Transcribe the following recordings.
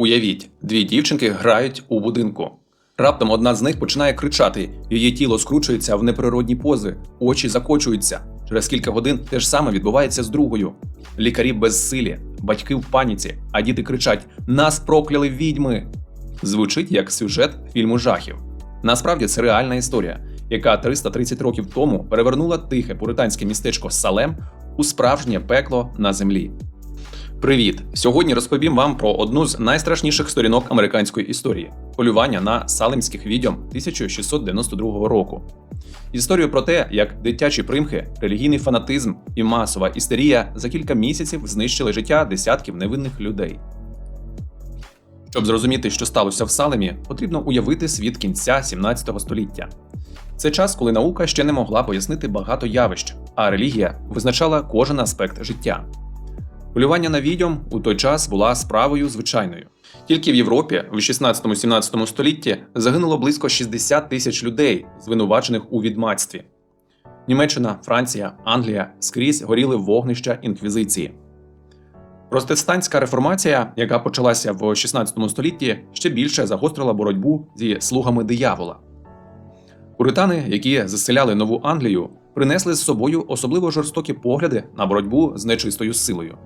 Уявіть, дві дівчинки грають у будинку. Раптом одна з них починає кричати, її тіло скручується в неприродні пози, очі закочуються. Через кілька годин те ж саме відбувається з другою. Лікарі безсилі, батьки в паніці, а діти кричать: Нас прокляли відьми! Звучить як сюжет фільму жахів. Насправді це реальна історія, яка 330 років тому перевернула тихе пуританське містечко Салем у справжнє пекло на землі. Привіт! Сьогодні розповім вам про одну з найстрашніших сторінок американської історії полювання на салемських відьом 1692 року. Історію про те, як дитячі примхи, релігійний фанатизм і масова істерія за кілька місяців знищили життя десятків невинних людей. Щоб зрозуміти, що сталося в Салемі, потрібно уявити світ кінця 17 століття. Це час, коли наука ще не могла пояснити багато явищ, а релігія визначала кожен аспект життя. Полювання на відьом у той час була справою звичайною. Тільки в Європі в 16-17 столітті загинуло близько 60 тисяч людей, звинувачених у відмацтві. Німеччина, Франція, Англія скрізь горіли вогнища інквізиції. Протестантська реформація, яка почалася в 16 столітті, ще більше загострила боротьбу зі слугами диявола. Пуритани, які заселяли нову Англію, принесли з собою особливо жорстокі погляди на боротьбу з нечистою силою.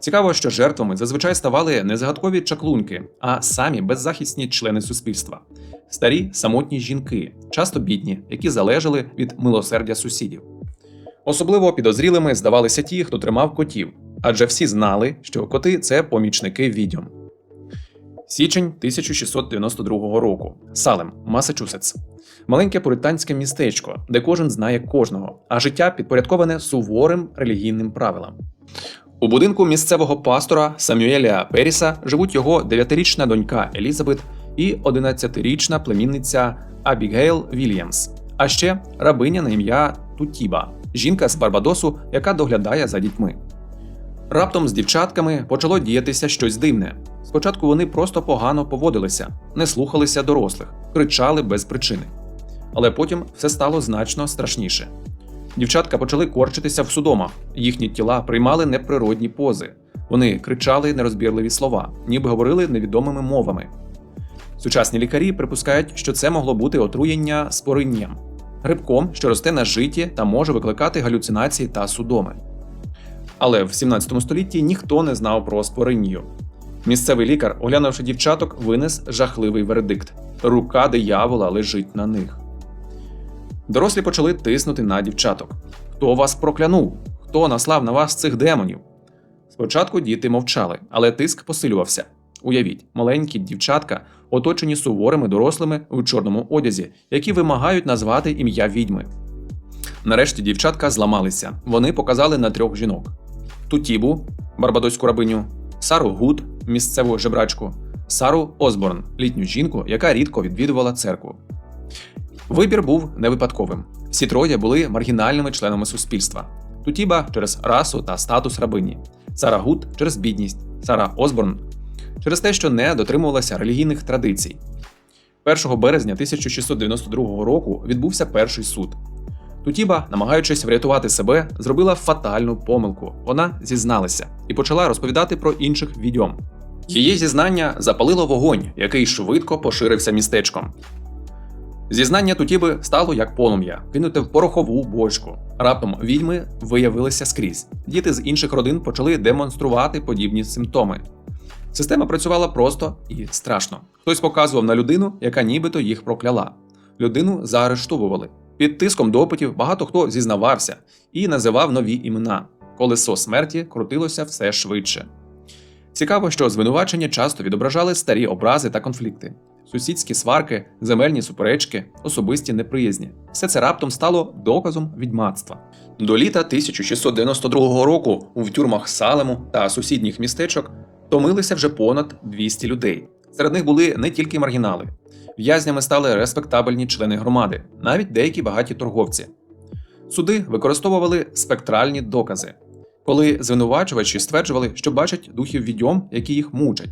Цікаво, що жертвами зазвичай ставали не загадкові чаклунки, а самі беззахисні члени суспільства, старі самотні жінки, часто бідні, які залежали від милосердя сусідів. Особливо підозрілими здавалися ті, хто тримав котів, адже всі знали, що коти це помічники відьом. Січень 1692 року. Салем, Масачусетс. Маленьке пуританське містечко, де кожен знає кожного, а життя підпорядковане суворим релігійним правилам. У будинку місцевого пастора Самюеля Періса живуть його 9-річна донька Елізабет і 11-річна племінниця Абігейл Вільямс, а ще рабиня на ім'я Тутіба, жінка з Барбадосу, яка доглядає за дітьми. Раптом з дівчатками почало діятися щось дивне. Спочатку вони просто погано поводилися, не слухалися дорослих, кричали без причини. Але потім все стало значно страшніше. Дівчатка почали корчитися в судомах, їхні тіла приймали неприродні пози. Вони кричали нерозбірливі слова, ніби говорили невідомими мовами. Сучасні лікарі припускають, що це могло бути отруєння споринням, грибком, що росте на житі та може викликати галюцинації та судоми. Але в 17 столітті ніхто не знав про споринню. Місцевий лікар, оглянувши дівчаток, винес жахливий вердикт: рука диявола лежить на них. Дорослі почали тиснути на дівчаток. Хто вас проклянув? Хто наслав на вас цих демонів? Спочатку діти мовчали, але тиск посилювався. Уявіть, маленькі дівчатка, оточені суворими дорослими у чорному одязі, які вимагають назвати ім'я відьми. Нарешті дівчатка зламалися. Вони показали на трьох жінок: Тутібу, барбадоську рабиню, Сару Гуд, місцеву жебрачку, Сару Осборн, літню жінку, яка рідко відвідувала церкву. Вибір був не випадковим. Всі троє були маргінальними членами суспільства. Тутіба через расу та статус рабині, Сара Гуд через бідність, Сара Осборн через те, що не дотримувалася релігійних традицій. 1 березня 1692 року відбувся перший суд. Тутіба, намагаючись врятувати себе, зробила фатальну помилку. Вона зізналася і почала розповідати про інших відьом. Її зізнання запалило вогонь, який швидко поширився містечком. Зізнання Тутіби стало як полум'я, кинуте в порохову бочку. Раптом відьми виявилися скрізь. Діти з інших родин почали демонструвати подібні симптоми. Система працювала просто і страшно. Хтось показував на людину, яка нібито їх прокляла. Людину заарештовували. Під тиском допитів багато хто зізнавався і називав нові імена. Колесо смерті крутилося все швидше. Цікаво, що звинувачення часто відображали старі образи та конфлікти, сусідські сварки, земельні суперечки, особисті неприязні. Все це раптом стало доказом відьмацтва. До літа 1692 року в тюрмах Салему та сусідніх містечок томилися вже понад 200 людей. Серед них були не тільки маргінали. В'язнями стали респектабельні члени громади, навіть деякі багаті торговці. Суди використовували спектральні докази, коли звинувачувачі стверджували, що бачать духів відьом, які їх мучать.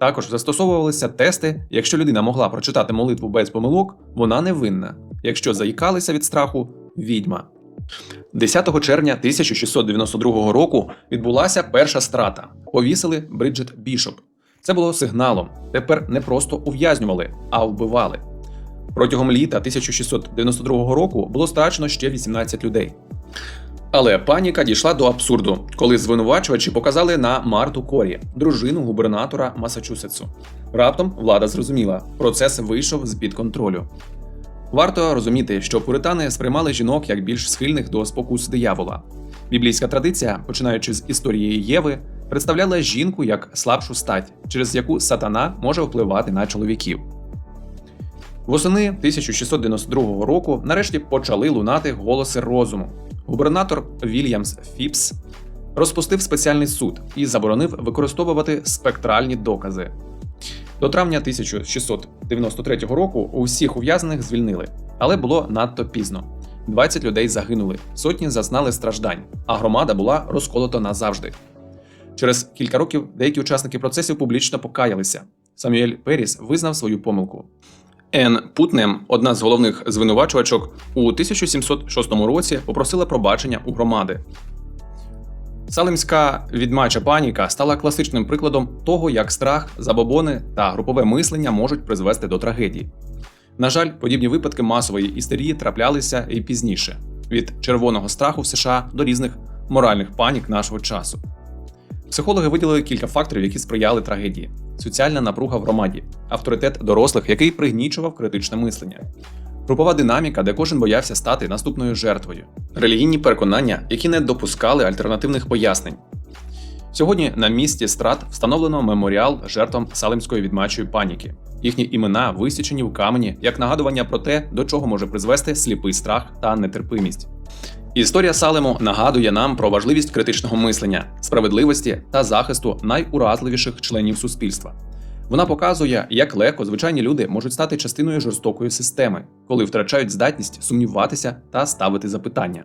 Також застосовувалися тести, якщо людина могла прочитати молитву без помилок, вона не винна. Якщо заїкалися від страху відьма. 10 червня 1692 року відбулася перша страта. Повісили Бриджит Бішоп. Це було сигналом. Тепер не просто ув'язнювали, а вбивали. Протягом літа 1692 року було страчено ще 18 людей. Але паніка дійшла до абсурду, коли звинувачувачі показали на Марту Корі, дружину губернатора Масачусетсу. Раптом влада зрозуміла, процес вийшов з під контролю. Варто розуміти, що пуритани сприймали жінок як більш схильних до спокус диявола. Біблійська традиція, починаючи з історії Єви, представляла жінку як слабшу стать, через яку сатана може впливати на чоловіків. Восени 1692 року нарешті почали лунати голоси розуму. Губернатор Вільямс Фіпс розпустив спеціальний суд і заборонив використовувати спектральні докази. До травня 1693 року усіх ув'язнених звільнили, але було надто пізно. 20 людей загинули, сотні зазнали страждань, а громада була розколота назавжди. Через кілька років деякі учасники процесів публічно покаялися. Самюель Періс визнав свою помилку. Ен Путнем, одна з головних звинувачувачок, у 1706 році попросила пробачення у громади. Салимська відмача паніка стала класичним прикладом того, як страх, забобони та групове мислення можуть призвести до трагедії. На жаль, подібні випадки масової істерії траплялися і пізніше від червоного страху в США до різних моральних панік нашого часу. Психологи виділили кілька факторів, які сприяли трагедії: соціальна напруга в громаді, авторитет дорослих, який пригнічував критичне мислення, групова динаміка, де кожен боявся стати наступною жертвою, релігійні переконання, які не допускали альтернативних пояснень. Сьогодні на місці страт встановлено меморіал жертвам Салимської відмачої паніки. Їхні імена висічені в камені як нагадування про те, до чого може призвести сліпий страх та нетерпимість. Історія Салему нагадує нам про важливість критичного мислення, справедливості та захисту найуразливіших членів суспільства. Вона показує, як легко звичайні люди можуть стати частиною жорстокої системи, коли втрачають здатність сумніватися та ставити запитання.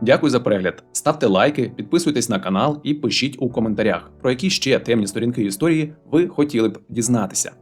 Дякую за перегляд. Ставте лайки, підписуйтесь на канал і пишіть у коментарях, про які ще темні сторінки історії ви хотіли б дізнатися.